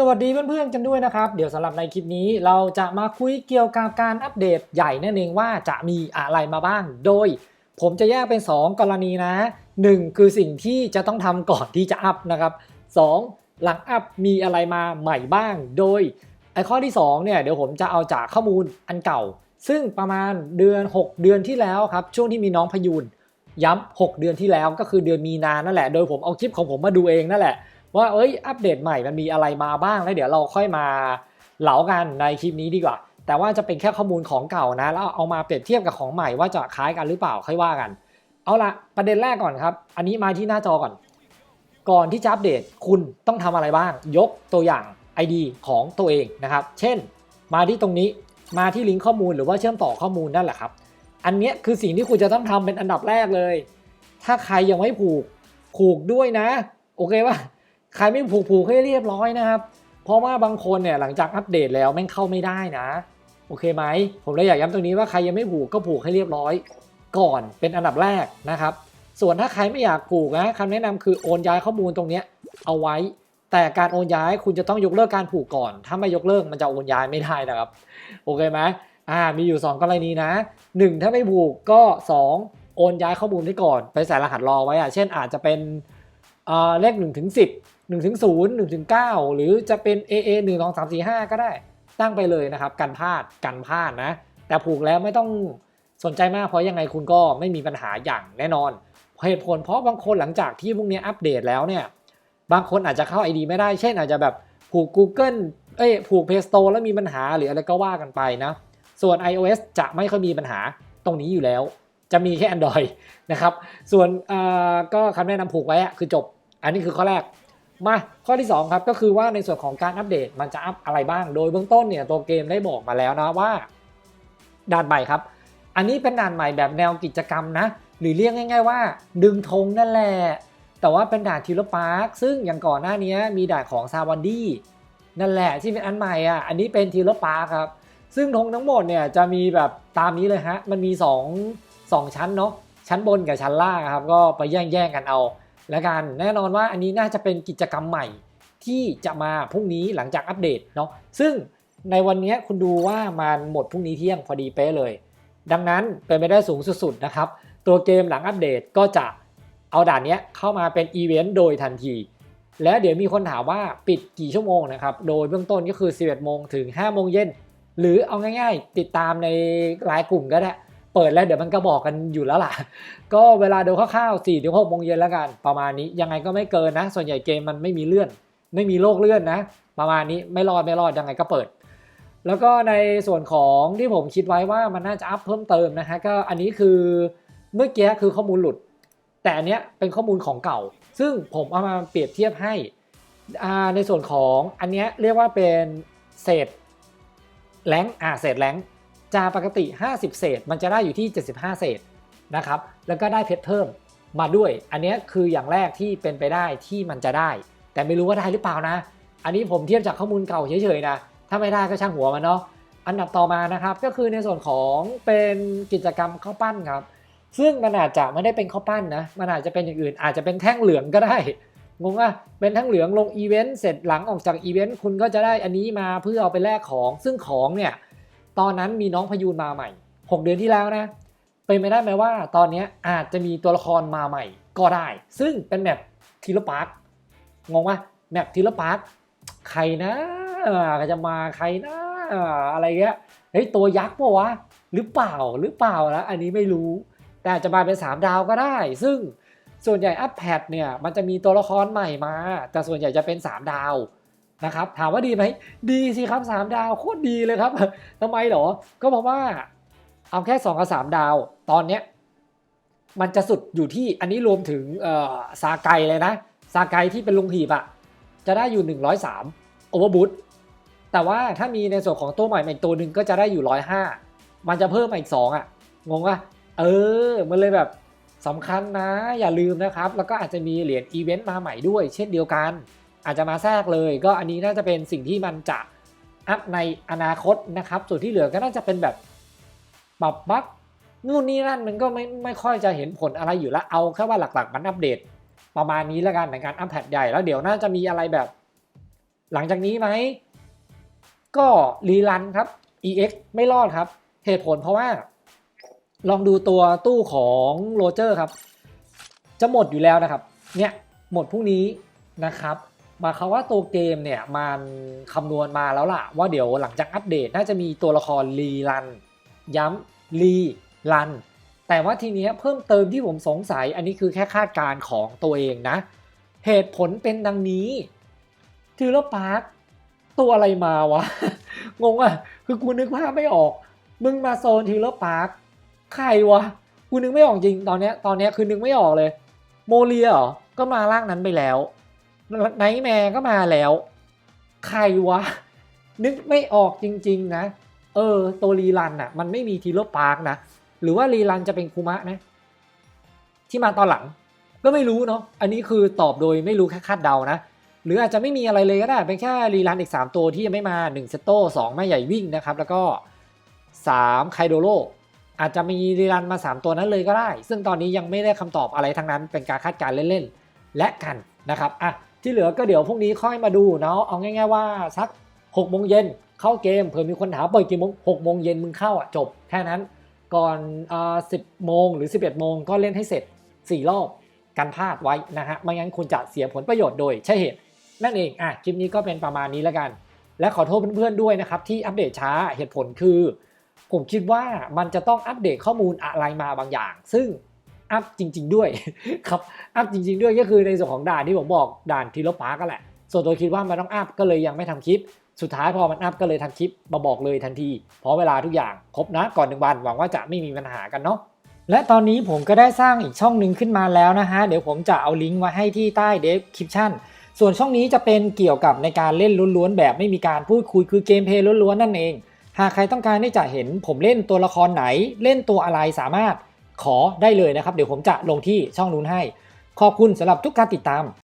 สวัสดีเพื่อนๆกันด้วยนะครับ เดี๋ยวสำหรับในคลิปนี้เราจะมาคุยเกี่ยวกับการอัปเดตใหญ่นั่นเองว่าจะมีอะไรมาบ้าง โดย ผมจะแยกเป็น 2 กรณีนะ 1 คือสิ่งที่จะต้องทำก่อนที่จะอัพนะครับ 2 หลังอัพมีอะไรมาใหม่บ้าง โดยไอ้ข้อที่2เนี่ยเดี๋ยวผมจะเอาจากข้อมูลอันเก่า ซึ่งประมาณเดือน 6 เดือนที่แล้วครับช่วงที่มีน้องพยูนย้ำ6 เดือนที่แล้วก็คือเดือนมีนานั่นแหละ โดยผมเอาคลิปของผมมาดูเองนั่นแหละ ว่าเอ้ยอัปเดตใหม่มันมีอะไรมาบ้างแล้วเดี๋ยวเราค่อยมาเหลากันในคลิปนี้ดีกว่า แต่ว่าจะเป็นแค่ข้อมูลของเก่านะแล้วเอามาเปรียบเทียบกับของใหม่ว่าจะคล้ายกันหรือเปล่าค่อยว่ากัน เอาละประเด็นแรกก่อนครับ อันนี้มาที่หน้าจอก่อน ก่อนที่จะอัปเดตคุณต้องทำอะไรบ้าง ยกตัวอย่าง ID ของตัวเองนะครับ เช่น มาที่ตรงนี้มาที่ลิงก์ข้อมูลหรือว่าเชื่อมต่อข้อมูลนั่นแหละครับ อันนี้คือสิ่งที่คุณจะต้องทำเป็นอันดับแรกเลย ถ้าใครยังไม่ผูกผูกด้วยนะ โอเคป่ะ ใครไม่ผูกผูกให้เรียบร้อยนะครับ เพราะว่าบางคนเนี่ยหลังจากอัปเดตแล้วแม่งเข้าไม่ได้นะ โอเคไหม ผมเลยอยากย้ำตรงนี้ว่าใครยังไม่ผูกก็ผูกให้เรียบร้อย ก่อนเป็นอันดับแรกนะครับ ส่วนถ้าใครไม่อยากผูกนะคำแนะนำคือโอนย้ายข้อมูลตรงนี้เอาไว้ แต่การโอนย้ายคุณจะต้องยกเลิกการผูกก่อน ถ้าไม่ยกเลิกมันจะโอนย้ายไม่ได้นะครับ โอเคไหมอ่ามีอยู่ 2 กรณีนะ 1 ถ้าไม่ผูกก็ 2 โอนย้ายข้อมูลไว้ก่อน ไปใส่รหัสรอไว้อะเช่นอาจจะเป็นเอ่อเลข1ถึง10 1ถึง0 1ถึง9หรือจะเป็น AA 1 2 3 4 5 ก็ได้ตั้งไปเลยนะครับ กันพลาดกันพลาดนะ แต่ผูกแล้วไม่ต้องสนใจมากเพราะยังไงคุณก็ไม่มีปัญหาอย่างแน่นอนเหตุผลเพราะบางคนหลังจากที่พวกนี้อัปเดตแล้วเนี่ย บางคนอาจจะเข้า ID ไม่ได้ เช่นอาจจะแบบผูก Google เอ้ยผูก Play Store แล้วมีปัญหาหรืออะไรก็ว่ากันไปนะ ส่วน iOS จะไม่ค่อยมีปัญหาตรงนี้อยู่แล้ว จะมีแค่ Android นะครับ ส่วนอ่าก็คำแนะนำผูกไว้อะคือจบ อันนี้คือข้อแรก มาข้อที่ 2 ครับก็คือว่าในส่วนของการอัปเดตมันจะอัปอะไรบ้าง โดยเบื้องต้นเนี่ยตัวเกมได้บอกมาแล้วนะว่าด่านใหม่ครับ อันนี้เป็นด่านใหม่แบบแนวกิจกรรมนะ หรือเรียกง่าย ๆว่า ดึงธงนั่นแหละแต่ว่าเป็นด่านทิลพาร์คซึ่งอย่างก่อนหน้านี้มีด่านของซาวันดี้นั่นแหละที่เป็นอันใหม่อะอันนี้เป็นทิลพาร์คครับซึ่งธงทั้งหมดเนี่ยจะมีแบบตามนี้เลยฮะมันมี 2 2 ชั้นเนาะชั้นบนกับชั้นล่างครับก็ไปแย่งแย่งๆกันเอา แล้วกันแน่นอนว่าอันนี้น่าจะเป็นกิจกรรมใหม่ที่จะมาพรุ่งนี้หลังจากอัปเดตเนาะซึ่งในวันนี้คุณดูว่ามันหมดพรุ่งนี้เที่ยงพอดีเป๊ะเลย ดังนั้นเป็นไปได้สูงสุดๆนะครับ ตัวเกมหลังอัปเดตก็จะเอาด่านนี้เข้ามาเป็นอีเวนต์โดยทันที และเดี๋ยวมีคนถามว่าปิดกี่ชั่วโมงนะครับ โดยเบื้องต้นก็คือ 11โมงถึง 5 โมงเย็น หรือเอาง่ายๆ ติดตามในไลน์กลุ่มก็ได้ เปิดแล้วเดี๋ยวมันก็บอกกันอยู่แล้วล่ะ ก็เวลาดูคร่าวๆ4ถึง6โมงเย็นแล้วกันประมาณนี้ยังไงก็ไม่เกินนะ ส่วนใหญ่เกมมันไม่มีเลื่อน ไม่มีโลกเลื่อนนะ ประมาณนี้ไม่รอดไม่รอดยังไงก็เปิด แล้วก็ในส่วนของที่ผมคิดไว้ว่ามันน่าจะอัพเพิ่มเติมนะฮะก็อันนี้คือเมื่อกี้คือข้อมูลหลุด แต่อันเนี้ยเป็นข้อมูลของเก่า ซึ่งผมเอามาเปรียบเทียบให้อ่าในส่วนของอันเนี้ยเรียกว่าเป็นเศษแรงอ่าเศษแรง จากปกติ 50 เศษ มันจะได้อยู่ที่ 75 เศษนะครับ แล้วก็ได้เพชรเพิ่มมาด้วย อันนี้คืออย่างแรกที่เป็นไปได้ที่มันจะได้ แต่ไม่รู้ว่าได้หรือเปล่านะ อันนี้ผมเทียบจากข้อมูลเก่าเฉยๆนะ ถ้าไม่ได้ก็ช่างหัวมันเนาะ อันดับต่อมานะครับก็คือในส่วนของเป็นกิจกรรมข้าวปั้นครับ ซึ่งมันอาจจะไม่ได้เป็นข้าวปั้นนะ มันอาจจะเป็นอย่างอื่น อาจจะเป็นแท่งเหลืองก็ได้ งงอะเป็นแท่งเหลืองลงอีเวนต์เสร็จหลังออกจากอีเวนต์คุณก็จะได้อันนี้มาเพื่อเอาไปแลกของ ซึ่งของเนี่ย ตอนนั้นมีน้องพยูนมาใหม่ 6 เดือนที่แล้วนะ เป็นไปได้ไหมว่าตอนนี้อาจจะมีตัวละครมาใหม่ก็ได้ ซึ่งเป็นแบบทีละปาร์คงงป่ะแมปทีละปาร์คใครนะก็จะมาใครนะอะไรเงี้ยเฮ้ยตัวยักษ์ปะวะหรือเปล่าหรือเปล่าแล้วอันนี้ไม่รู้ แต่จจะมาเป็น 3 ดาวก็ได้ ซึ่งส่วนใหญ่อัพแพดเนี่ยมันจะมีตัวละครใหม่มา แต่ส่วนใหญ่จะเป็น 3 ดาว นะครับถามว่าดีไหมดีสิครับ 3 ดาวโคตรดีเลยครับทำไมหรอ ก็เพราะว่าเอาแค่ 2 กับ 3 ดาวตอนเนี้ยมันจะสุดอยู่ที่อันนี้รวมถึงซาไกเลยนะ ซาไกที่เป็นลุงหีบอะจะได้อยู่ 103โอเวอร์บูทแต่ว่าถ้ามีในส่วนของตัวใหม่มาอีกตัวหนึ่งก็จะได้อยู่ 105 มันจะเพิ่มมาอีก 2อะงงอะเออ มันเลยแบบสำคัญนะ อย่าลืมนะครับ แล้วก็อาจจะมีเหรียญอีเวนต์มาใหม่ด้วย เช่นเดียวกัน อาจจะมาแทรกเลย ก็อันนี้น่าจะเป็นสิ่งที่มันจะอัพในอนาคตนะครับ ส่วนที่เหลือก็น่าจะเป็นแบบปรับบั๊กนู่นนี่นั่นมันก็ไม่ไม่ค่อยจะเห็นผลอะไรอยู่แล้วเอาแค่ว่าหลักๆ มันอัปเดตประมาณนี้แล้วกันในการอัปแพดใหญ่แล้วเดี๋ยวน่าจะมีอะไรแบบ หลังจากนี้ไหมก็รีรันครับ EX ไม่รอดครับ เหตุผลเพราะว่า ลองดูตัวตู้ของโรเจอร์ครับ จะหมดอยู่แล้วนะครับ เนี่ยหมดพรุ่งนี้นะครับ มายความว่าตัวเกมเนี่ยมันคำนวณมาแล้วล่ะ ว่าเดี๋ยวหลังจากอัปเดตน่าจะมีตัวละครรีรัน ย้ำรีรัน แต่ว่าทีนี้เพิ่มเติมที่ผมสงสัยอันนี้คือแค่คาดการณ์ของตัวเองนะ เหตุผลเป็นดังนี้ทิลเลอร์พาร์คตัวอะไรมาวะ งงอะ คือกูนึกภาพไม่ออก มึงมาโซนทิลเลอร์พาร์คใครวะ กูนึกไม่ออกจริงตอนเนี้ยตอนเนี้ยคือนึกไม่ออกเลย โมเลียเหรอ ก็มาร่างนั้นไปแล้ว ไนท์แมร์ก็มาแล้ว ใครวะ นึกไม่ออกจริง ๆ นะ เออ ตัวรีรันอะมันไม่มีทีโรพาร์คนะ หรือว่ารีรันจะเป็นคูมะนะ ที่มาตอนหลัง ก็ไม่รู้เนาะอันนี้คือตอบโดยไม่รู้แค่คาดเดานะ หรืออาจจะไม่มีอะไรเลยก็ได้ เป็นแค่รีรันอีก 3 ตัวที่ยังไม่มา1เซตโต้2แม่ใหญ่วิ่งนะครับ แล้วก็3ไคโดโรอาจจะมีรีรันมา 3 ตัวนั้นเลยก็ได้ ซึ่งตอนนี้ยังไม่ได้คำตอบอะไรทั้งนั้น เป็นการคาดการณ์เล่นๆ และกันนะครับ อะ ที่เหลือก็เดี๋ยวพรุ่งนี้ค่อยมาดูเนาะเอาง่ายๆว่าสัก6โมงเย็นเข้าเกมเผื่อมีคนถามเปิดกี่โมง6โมงเย็นมึงเข้าอะจบแค่นั้นก่อนอ่า10โมงหรือ 11 โมงก็เล่นให้เสร็จ 4 รอบกันพลาดไว้นะฮะไม่งั้นคุณจะเสียผลประโยชน์โดยใช่เหตุ นั่นเองอะคลิปนี้ก็เป็นประมาณนี้แล้วกัน และขอโทษเพื่อนๆด้วยนะครับที่อัปเดตช้าเหตุผลคือ ผมคิดว่ามันจะต้องอัปเดตข้อมูลอะไรมาบางอย่าง ซึ่ง อัพจริง ๆ ด้วยครับอัพจริง ๆ ด้วยก็คือในส่วนของด่านที่ผมบอกด่านทีลพาร์ก็แหละ ส่วนตัวคิดว่ามันต้องอัพก็เลยยังไม่ทำคลิป สุดท้ายพอมันอัพก็เลยทำคลิปมาบอกเลยทันทีเพราะเวลาทุกอย่างครบนะก่อนหนึ่งวันหวังว่าจะไม่มีปัญหากันเนาะและตอนนี้ผมก็ได้สร้างอีกช่องหนึ่งขึ้นมาแล้วนะฮะ เดี๋ยวผมจะเอาลิงก์ไว้ให้ที่ใต้เดสคริปชั่น ส่วนช่องนี้จะเป็นเกี่ยวกับในการเล่นล้วนๆ แบบไม่มีการพูดคุยคือเกมเพลย์ล้วนๆ นั่นเอง หากใครต้องการที่จะเห็นผมเล่นตัวละครไหนเล่นตัวอะไรสามารถ ขอได้เลยนะครับ เดี๋ยวผมจะลงที่ช่องนู้นให้ ขอบคุณสำหรับทุกการติดตาม